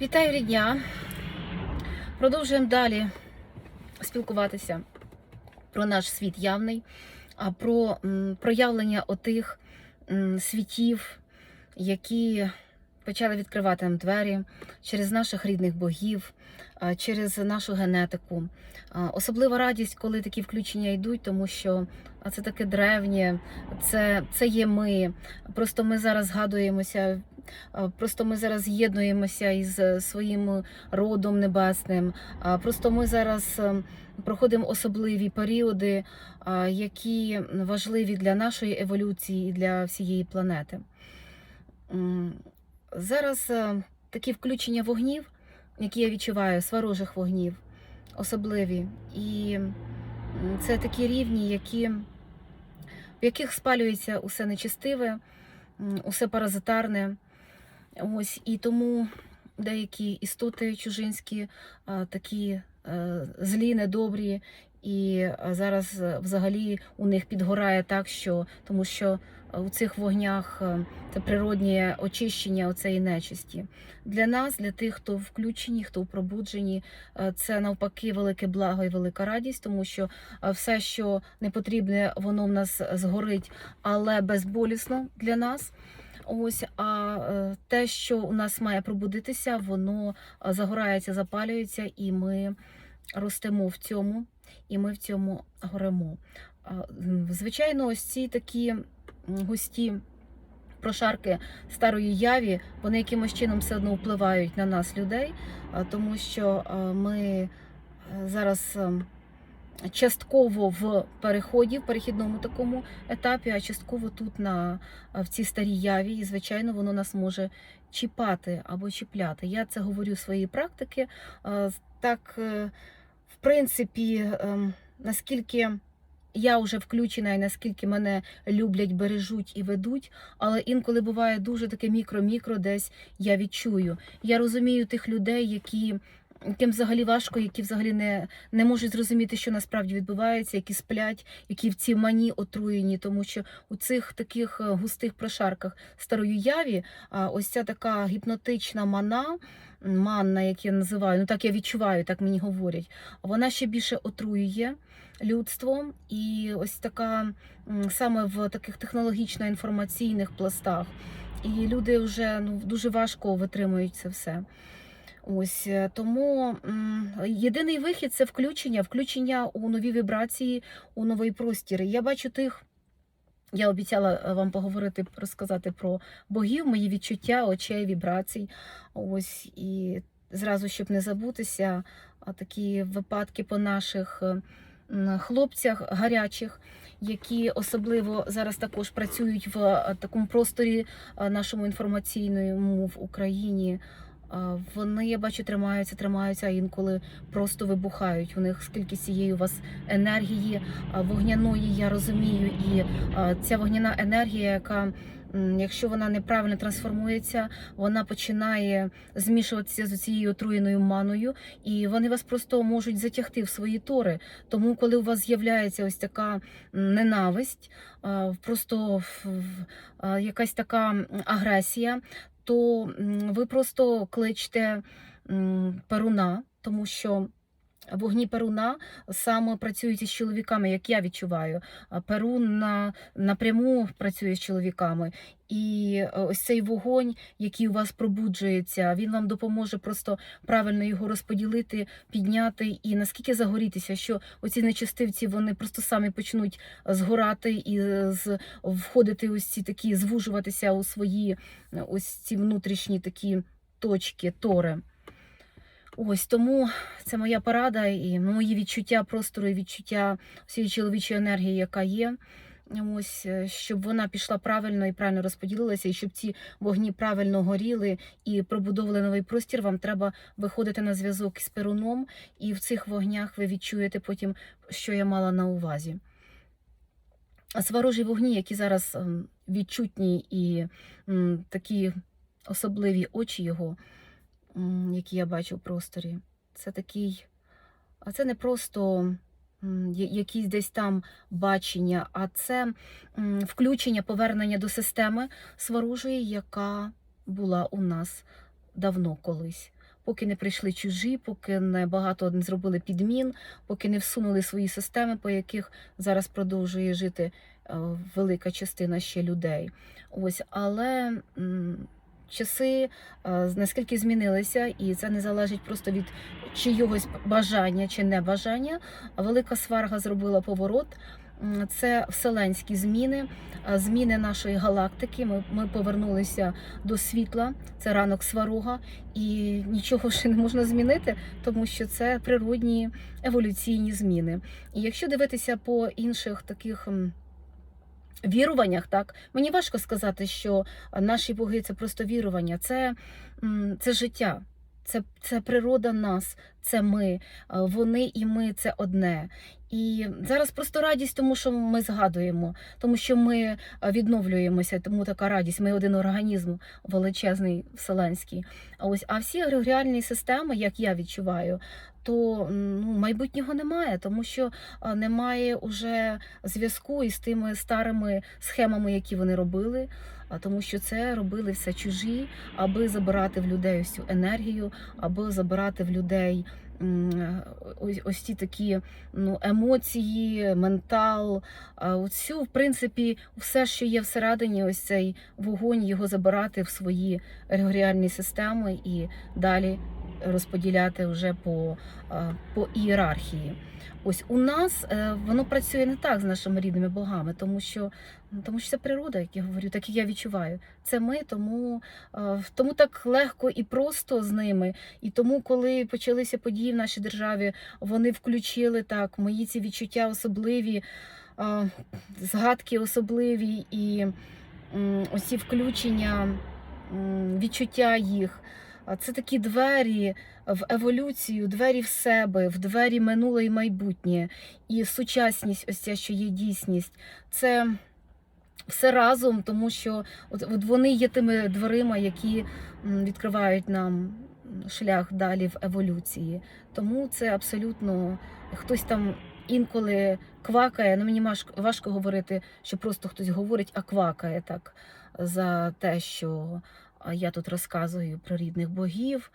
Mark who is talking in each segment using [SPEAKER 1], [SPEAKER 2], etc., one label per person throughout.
[SPEAKER 1] Вітаю рідня. Продовжуємо далі спілкуватися про наш світ явний, а про проявлення отих світів, які почали відкривати нам двері через наших рідних богів, через нашу генетику. Особлива радість, коли такі включення йдуть, тому що це таке древнє, це, це є ми. Просто ми зараз згадуємося Просто ми зараз з'єднуємося із е, своїм родом небесним. Просто ми зараз е, проходимо особливі періоди, які важливі для нашої еволюції і для всієї планети. Зараз е, такі включення вогнів, які я відчуваю, сварожих вогнів, особливі. І це такі рівні, які, в яких спалюється усе нечистиве, усе паразитарне. Ось і тому деякі істоти чужинські, такі е, злі, недобрі, і зараз е, взагалі у них підгорає так, що тому що у цих вогнях е, це природнє очищення оцеї нечисті. Для нас, для тих, хто включені, хто в пробудженні, е, це навпаки велике благо і велика радість, тому що е, все, що не потрібне, воно в нас згорить, але безболісно для нас. Ось, а те, що у нас має пробудитися, воно загорається, запалюється, і ми ростемо в цьому, і ми в цьому горемо. Звичайно, ось ці такі густі прошарки старої яві, вони якимось чином все одно впливають на нас, людей, тому що е, ми е, зараз. Частково в переході, в перехідному такому етапі, а частково тут на в цій старій яві, і звичайно, воно нас може чіпати або чіпляти. Я це говорю з своєї практики. Е, Так, е, в принципі, ем, наскільки я вже включена і наскільки мене люблять, бережуть і ведуть, але інколи буває дуже таке мікро-мікро, десь я відчую. Я розумію тих людей, які. Яким взагалі важко, які взагалі не, не можуть зрозуміти, що насправді відбувається, які сплять, які в цій мані отруєні, тому що у цих таких е, густих прошарках старої яві, а, ось ця така гіпнотична мана, манна, як я називаю, ну так я відчуваю, так мені говорять, вона ще більше отруює людство, і ось така саме в таких технологічно-інформаційних пластах. І люди вже ну дуже важко витримують це все. Ось е, тому єдиний вихід це включення, включення у нові вібрації, у новий простір. Я бачу тих. Я обіцяла е, вам поговорити, розказати про богів, мої відчуття, очей, вібрацій. Ось і зразу, щоб не забутися, такі випадки по наших е, хлопцях гарячих, які особливо зараз також працюють в е, такому просторі е, нашому інформаційному в Україні. Вони, я бачу, тримаються, тримаються, а інколи просто вибухають. У них скільки цієї у вас енергії вогняної, я розумію, і ця вогняна енергія, яка, якщо вона неправильно трансформується, вона починає змішуватися з цією отруєною маною, і вони вас просто можуть затягти в свої тори. Тому, коли у вас з'являється ось така ненависть, просто якась така агресія то ви просто кличте перуна, тому що вогні перуна саме працюють із чоловіками, як я відчуваю. Перун на, напряму працює з чоловіками. І е, ось цей вогонь, який у вас пробуджується, він вам допоможе просто правильно його розподілити, підняти і наскільки загорітися, що оці нечистивці вони просто самі почнуть згорати і е, входити ось ці такі, звужуватися у свої е, ось ці внутрішні такі точки, тори. Ось тому це моя порада і мої відчуття простору і відчуття всієї чоловічої енергії, яка є. Ось, е, щоб вона пішла правильно і правильно розподілилася, і щоб ці вогні правильно горіли і пробудовували новий простір, вам треба виходити на зв'язок із перуном, і в цих вогнях ви відчуєте потім, що я мала на увазі. А Сварожі вогні, які зараз ем, відчутні і такі особливі очі його, які я бачу в просторі, це такий, а це не просто якісь десь там бачення, а це включення, повернення до системи сварожої, яка була у нас давно колись. поки не прийшли чужі, поки не багато не зробили підмін, поки не всунули свої системи, по яких зараз продовжує жити е, велика частина ще людей. Ось, але часи е, наскільки змінилися, і це не залежить просто від чийогось бажання чи небажання. Велика сварга зробила поворот. Це вселенські зміни, зміни нашої галактики. Ми, ми повернулися до світла. Це ранок сварога, і нічого ще не можна змінити, тому що це природні еволюційні зміни. І якщо дивитися по інших таких. Віруваннях, так мені важко сказати, що наші боги це просто вірування, це, це життя, це, це природа нас, це ми, вони і ми це одне. І зараз просто радість, тому що ми згадуємо, тому що ми відновлюємося, тому така радість. Ми один організм величезний вселенський. А ось а всі егрегоріальні системи, як я відчуваю, то ну, майбутнього немає, тому що немає уже зв'язку із тими старими схемами, які вони робили. А тому, що це робили все чужі, аби забирати в людей цю енергію, аби забирати в людей ось, ось ті такі ну, емоції, ментал. Оцю, в принципі, все, що є всередині, ось цей вогонь, його забирати в свої регоріальні системи і далі розподіляти вже по, по ієрархії. Ось у нас е, воно працює не так з нашими рідними богами, тому що, тому що це природа, як я говорю, так і я відчуваю. Це ми, тому, е, тому так легко і просто з ними. І тому, коли почалися події в нашій державі, вони включили так мої ці відчуття особливі, е, згадки особливі і м, ось ці включення, відчуття їх. Це такі двері в еволюцію, двері в себе, в двері минуле і майбутнє. І сучасність, ось ця, що є дійсність, це все разом, тому що от, от вони є тими дверима, які відкривають нам шлях далі в еволюції. Тому це абсолютно хтось там інколи квакає. Ну мені важко, говорити, що просто хтось говорить, а квакає так за те, що я тут розказую про рідних богів.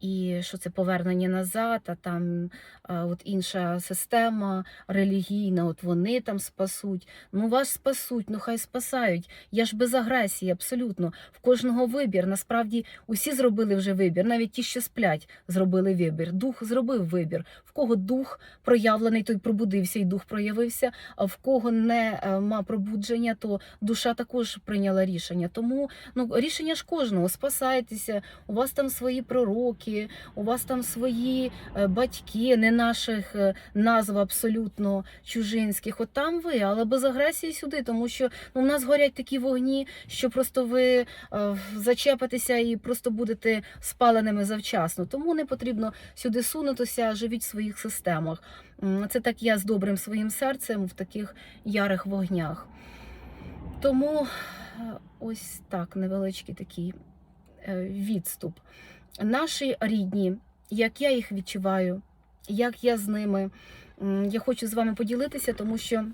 [SPEAKER 1] І що це повернення назад, а там а, от інша система релігійна, от вони там спасуть. Ну вас спасуть, ну хай спасають. Я ж без агресії, абсолютно. В кожного вибір. Насправді усі зробили вже вибір, навіть ті, що сплять, зробили вибір. Дух зробив вибір. В кого дух проявлений, той пробудився, і дух проявився. А в кого не е, ма пробудження, то душа також прийняла рішення. Тому ну рішення ж кожного спасайтеся. У вас там свої пророки у вас там свої е, батьки, не наших е, назв абсолютно чужинських. От там ви, але без агресії сюди, тому що ну, в нас горять такі вогні, що просто ви е, зачепитеся і просто будете спаленими завчасно. Тому не потрібно сюди сунутися, живіть в своїх системах. Це так я з добрим своїм серцем в таких ярих вогнях. Тому ось так невеличкий такий відступ. Наші рідні, як я їх відчуваю, як я з ними, я хочу з вами поділитися, тому що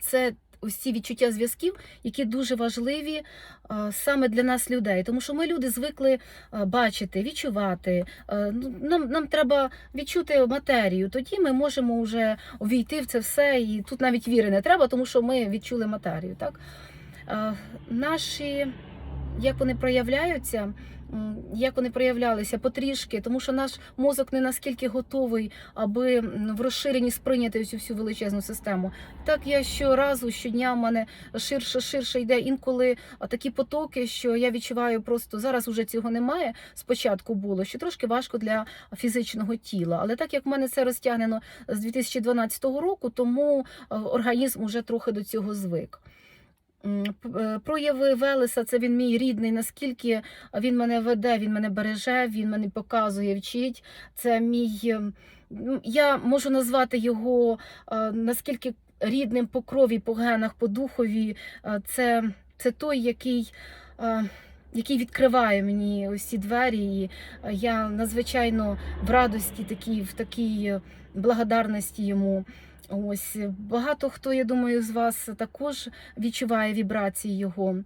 [SPEAKER 1] це ці відчуття зв'язків, які дуже важливі саме для нас, людей. Тому що ми люди звикли бачити, відчувати. Ну, Нам, нам треба відчути матерію. Тоді ми можемо вже увійти в це все. І тут навіть віри не треба, тому що ми відчули матерію. Так? Наші, як вони проявляються, як вони проявлялися потрішки, тому що наш мозок не наскільки готовий, аби в розширенні сприйняти цю всю величезну систему. Так я щоразу, щодня в мене ширше, ширше йде інколи такі потоки, що я відчуваю просто зараз уже цього немає. Спочатку було що трошки важко для фізичного тіла. Але так як в мене це розтягнено з 2012 року, тому організм уже трохи до цього звик. Е, Прояви Велеса, це він мій рідний, наскільки він мене веде, він мене береже, він мене показує, вчить. Це мій. ну, Я можу назвати його е, наскільки рідним по крові, по генах, по духові. Е, Це, це той, який. Який відкриває мені ці двері, і я надзвичайно в радості, такій, в такій благодарності йому. Ось багато хто, я думаю, з вас також відчуває вібрації його.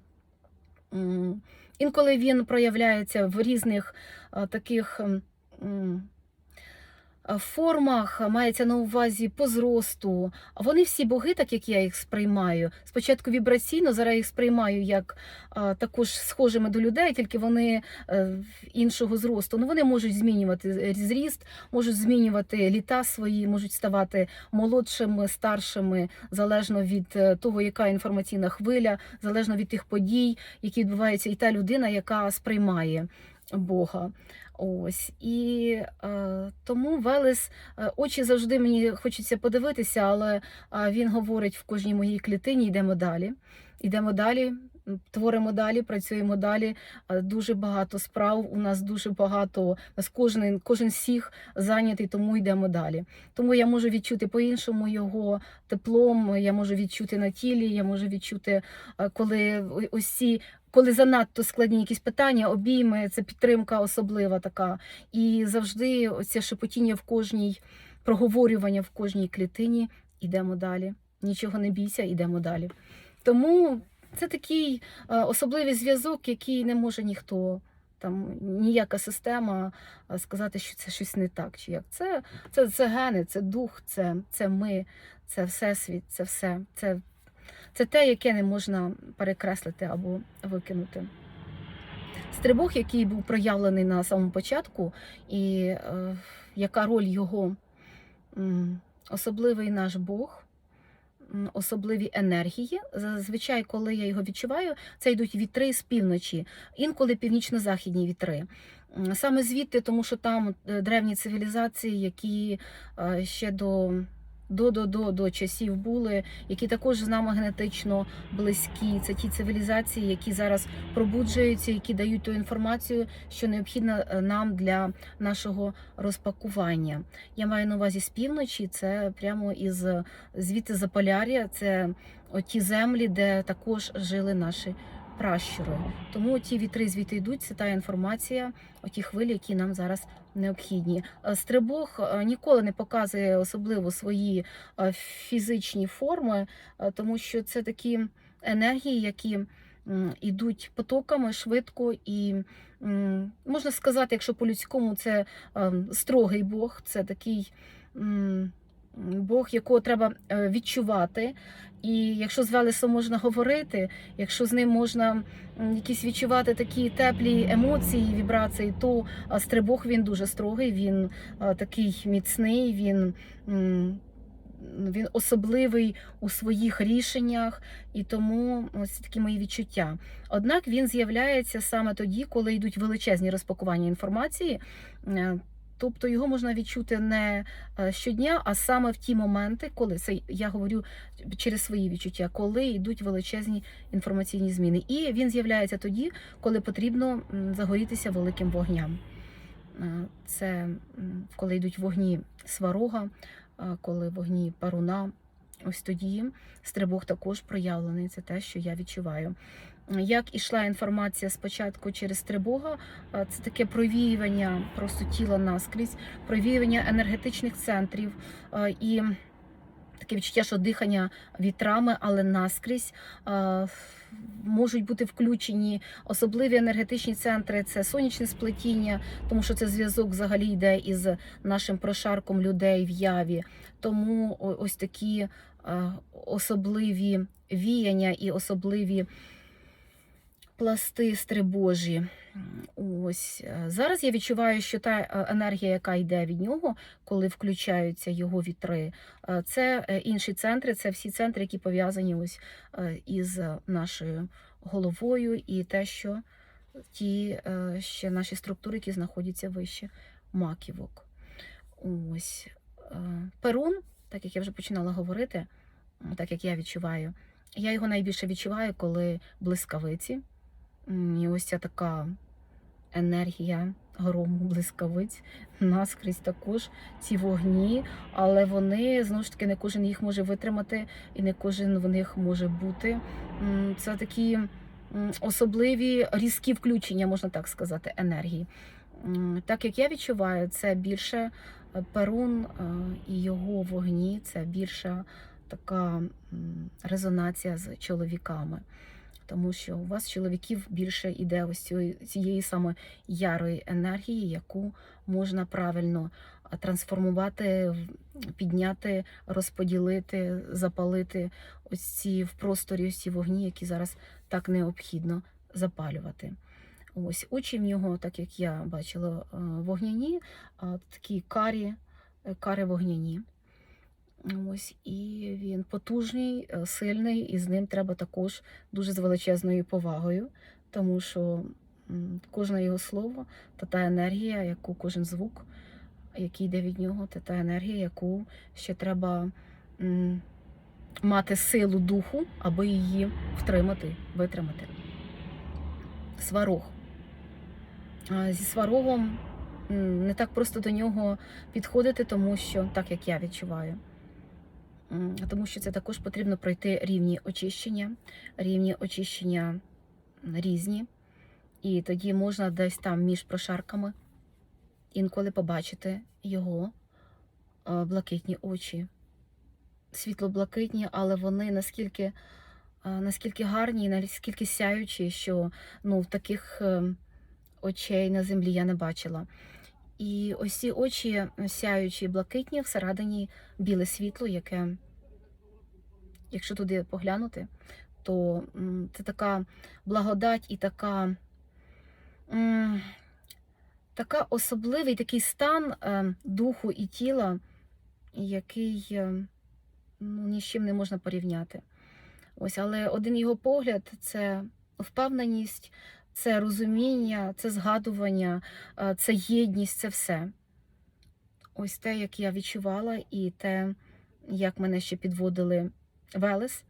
[SPEAKER 1] Інколи він проявляється в різних е, таких. Е, Формах мається на увазі по зросту. Вони всі боги, так як я їх сприймаю. Спочатку вібраційно, зараз їх сприймаю як а, також схожими до людей, тільки вони е, іншого зросту. Ну вони можуть змінювати зріст, можуть змінювати літа свої, можуть ставати молодшими, старшими, залежно від е, того, яка інформаційна хвиля, залежно від тих подій, які відбуваються, і та людина, яка сприймає Бога. Ось і е, тому Велес е, очі завжди мені хочеться подивитися, але е, він говорить в кожній моїй клітині: йдемо далі. Йдемо далі, творимо далі, працюємо далі. Е, Дуже багато справ. У нас дуже багато. Нас кожен, кожен всіх зайнятий, тому йдемо далі. Тому я можу відчути по-іншому його теплом. Я можу відчути на тілі, я можу відчути, е, коли ось ці. Коли занадто складні якісь питання, обійми, це підтримка особлива така. І завжди оце шепотіння в кожній, проговорювання в кожній клітині. Ідемо далі. Нічого не бійся, ідемо далі. Тому це такий е, особливий зв'язок, який не може ніхто. Там ніяка система е, сказати, що це щось не так. Чи як це, це, це гени, це дух, це, це ми, це всесвіт, це все. Це, це те, яке не можна перекреслити або викинути. Стрибок, який був проявлений на самому початку, і е, яка роль його особливий наш Бог, особливі енергії. Зазвичай, коли я його відчуваю, це йдуть вітри з півночі, інколи північно-західні вітри. Саме звідти, тому що там е, древні цивілізації, які е, ще до, до, до, до, до часів були, які також з нами генетично близькі. Це ті цивілізації, які зараз пробуджуються, які дають ту інформацію, що необхідна е, нам для нашого розпакування. Я маю на увазі з півночі, це прямо із звідти Заполяр'я, це ті землі, де також жили наші пращури. Тому ті вітри звідти йдуть, це та інформація, оті хвилі, які нам зараз необхідні. Е, Стрибог е, ніколи не показує особливо свої е, фізичні форми, тому що це такі енергії, які м, ідуть потоками швидко і можна сказати, якщо по-людському це ем, строгий Бог, це такий Бог, якого треба е, відчувати. І якщо з Велесом можна говорити, якщо з ним можна якісь відчувати такі теплі емоції, вібрації, то стрибог він дуже строгий, він такий міцний, він. Він особливий у своїх рішеннях, і тому ось такі мої відчуття. Однак він з'являється саме тоді, коли йдуть величезні розпакування інформації. Тобто його можна відчути не е, щодня, а саме в ті моменти, коли це я говорю через свої відчуття, коли йдуть величезні інформаційні зміни. І він з'являється тоді, коли потрібно загорітися великим вогням. Е, Це коли йдуть вогні сварога, е, коли вогні паруна. Ось тоді стрибок також проявлений. Це те, що я відчуваю. Як ішла інформація спочатку через тривога, це таке провіювання просто тіла наскрізь, провіювання енергетичних центрів і таке відчуття, що дихання вітрами, але наскрізь. Можуть бути включені особливі енергетичні центри, це сонячне сплетіння, тому що це зв'язок взагалі йде із нашим прошарком людей в яві. Тому ось такі особливі віяння і особливі пласти стрибожі. Ось е, зараз я відчуваю, що та е, енергія, яка йде від нього, коли включаються його вітри, е, це інші центри, це всі центри, які пов'язані ось із нашою головою, і те, що ті ще наші структури, які знаходяться вище маківок. Ось Перун, так як я вже починала говорити, так як я відчуваю, я його найбільше відчуваю, коли блискавиці. І ось ця така енергія грому блискавиць наскрізь також ці вогні, але вони знову ж таки не кожен їх може витримати, і не кожен в них може бути. Це такі особливі різкі включення, можна так сказати, енергії. Так як я відчуваю, це більше е, перун е, і його вогні, це більша така резонація з чоловіками. Тому що у вас чоловіків більше іде ось цієї, саме ярої енергії, яку можна правильно трансформувати, підняти, розподілити, запалити ось ці в просторі, ось ці вогні, які зараз так необхідно запалювати. Ось очі в нього, так як я бачила, е, вогняні, такі карі, е, кари вогняні. Ось, і він потужний, е, сильний, і з ним треба також дуже з величезною повагою, тому що кожне його слово та та енергія, яку кожен звук, який йде від нього, та та енергія, яку ще треба мати силу духу, аби її втримати, витримати. Сварог. Зі сварогом не так просто до нього підходити, тому що так як я відчуваю. Тому що це також потрібно пройти рівні очищення, рівні очищення різні. І тоді можна десь там між прошарками інколи побачити його е, блакитні очі. Світло-блакитні, але вони наскільки, е, наскільки гарні, наскільки сяючі, що ну, таких е, очей на землі я не бачила. І ось ці очі сяючі, блакитні, всередині біле світло, яке, якщо туди поглянути, то це така благодать і така, така особливий такий стан е, духу і тіла, який е, ну, ні з чим не можна порівняти. Ось, але один його погляд це впевненість, це розуміння, це згадування, е, це єдність, це все. Ось те, як я відчувала, і те, як мене ще підводили Велес.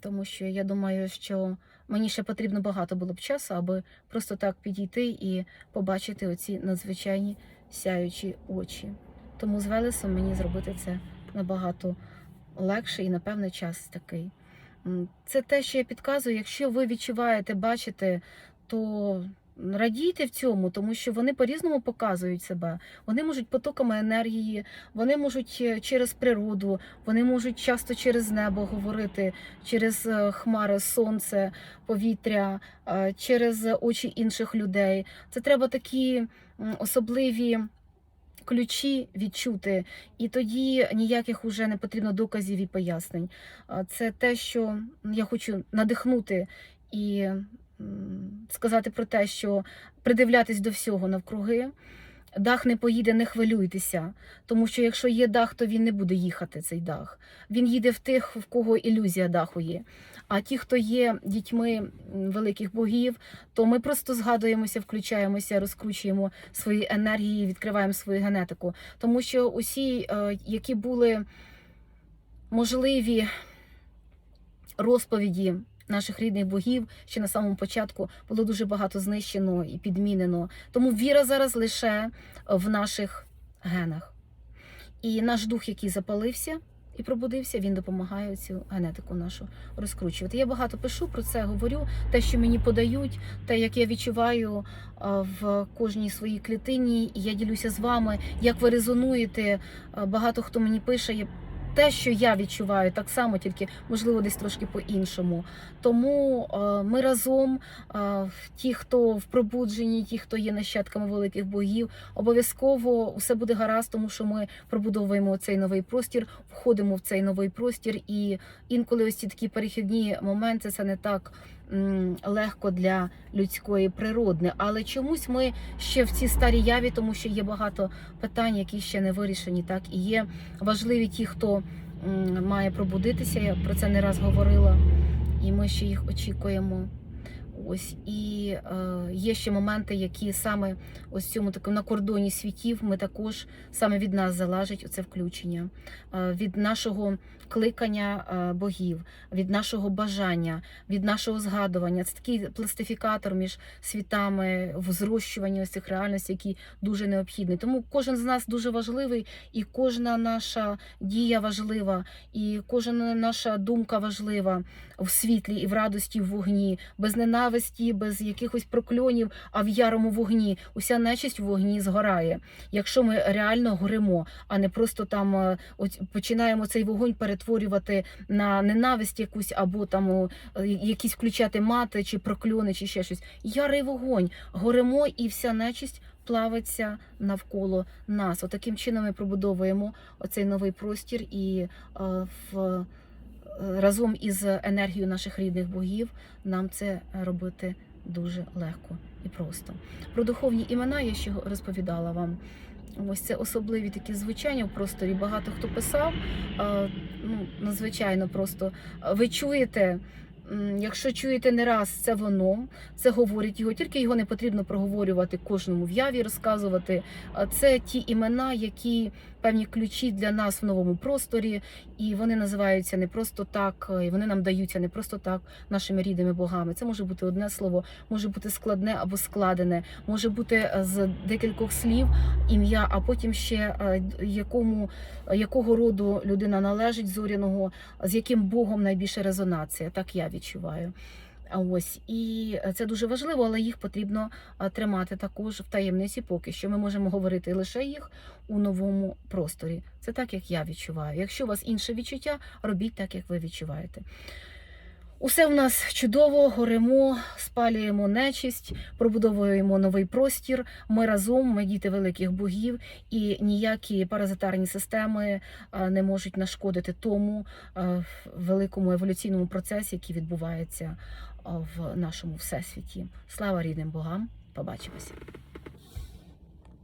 [SPEAKER 1] Тому що я думаю, що мені ще потрібно багато було б часу, аби просто так підійти і побачити оці надзвичайні сяючі очі. Тому з Велесом мені зробити це набагато легше і, напевне, час такий. Це те, що я підказую. Якщо ви відчуваєте, бачите, то радійте в цьому, тому що вони по-різному показують себе. Вони можуть потоками енергії, вони можуть е, через природу, вони можуть часто через небо говорити, через е, хмари, сонце, повітря, е, через очі інших людей. Це треба такі особливі. Ключі відчути, і тоді ніяких уже не потрібно доказів і пояснень. Це те, що я хочу надихнути і сказати про те, що придивлятись до всього навкруги. Дах не поїде, не хвилюйтеся, тому що якщо є дах, то він не буде їхати цей дах. Він їде в тих, в кого ілюзія даху є. А ті, хто є дітьми великих богів, то ми просто згадуємося, включаємося, розкручуємо свої енергії, відкриваємо свою генетику. Тому що усі, е, які були можливі розповіді наших рідних богів ще на самому початку було дуже багато знищено і підмінено. Тому віра зараз лише в наших генах. І наш дух, який запалився і пробудився, він допомагає цю генетику нашу розкручувати. Я багато пишу про це, говорю, те, що мені подають, те, як я відчуваю в кожній своїй клітині. І я ділюся з вами, як ви резонуєте. Багато хто мені пише. Те, що я відчуваю, так само, тільки можливо десь трошки по-іншому. Тому е, ми разом, е, ті, хто в пробудженні, ті, хто є нащадками великих богів, обов'язково все буде гаразд, тому що ми пробудовуємо цей новий простір, входимо в цей новий простір, і інколи ось ці такі перехідні моменти це не так легко для людської природни. Але чомусь ми ще в цій старій яві, тому що є багато питань, які ще не вирішені. Так і є важливі ті, хто має пробудитися. Я про це не раз говорила, і ми ще їх очікуємо. Ось і е, є ще моменти, які саме ось цьому такому на кордоні світів ми також саме від нас залежить оце включення, е, від нашого кликання е, богів, від нашого бажання, від нашого згадування. Це такий пластифікатор між світами в зрощуванні ось цих реальностей, який дуже необхідний. Тому кожен з нас дуже важливий, і кожна наша дія важлива, і кожна наша думка важлива в світлі і в радості, і в вогні, без ненависті. Ненависті, без якихось прокльонів, а в ярому вогні. Уся нечисть в вогні згорає. Якщо ми реально горимо, а не просто там е, починаємо цей вогонь перетворювати на ненависть якусь або там е, якісь включати мати чи прокльони, чи ще щось. Ярий вогонь, горимо, і вся нечисть плавиться навколо нас. Отаким чином ми пробудовуємо оцей новий простір і е, в, разом із енергією наших рідних богів нам це робити дуже легко і просто. Про духовні імена я ще розповідала вам. Ось це особливі такі звучання в просторі. Багато хто писав. Ну, надзвичайно просто. Ви чуєте, якщо чуєте не раз, це воно, це говорить його, тільки його не потрібно проговорювати кожному в яві, розказувати. Це ті імена, які певні ключі для нас в новому просторі, і вони називаються не просто так, і вони нам даються не просто так нашими рідними богами. Це може бути одне слово, може бути складне або складене, може бути е, з декількох слів ім'я, а потім ще е, якому, якого роду людина належить зоряного, з яким богом найбільше резонація. Так я відчуваю. Ось і це дуже важливо, але їх потрібно тримати також в таємниці. Поки що ми можемо говорити лише їх у новому просторі. Це так, як я відчуваю. Якщо у вас інше відчуття, робіть так, як ви відчуваєте. Усе в нас чудово, горимо, спалюємо нечисть, пробудовуємо новий простір. Ми разом, ми діти великих богів, і ніякі паразитарні системи не можуть нашкодити тому великому еволюційному процесі, який відбувається в нашому всесвіті. Слава рідним богам! Побачимося!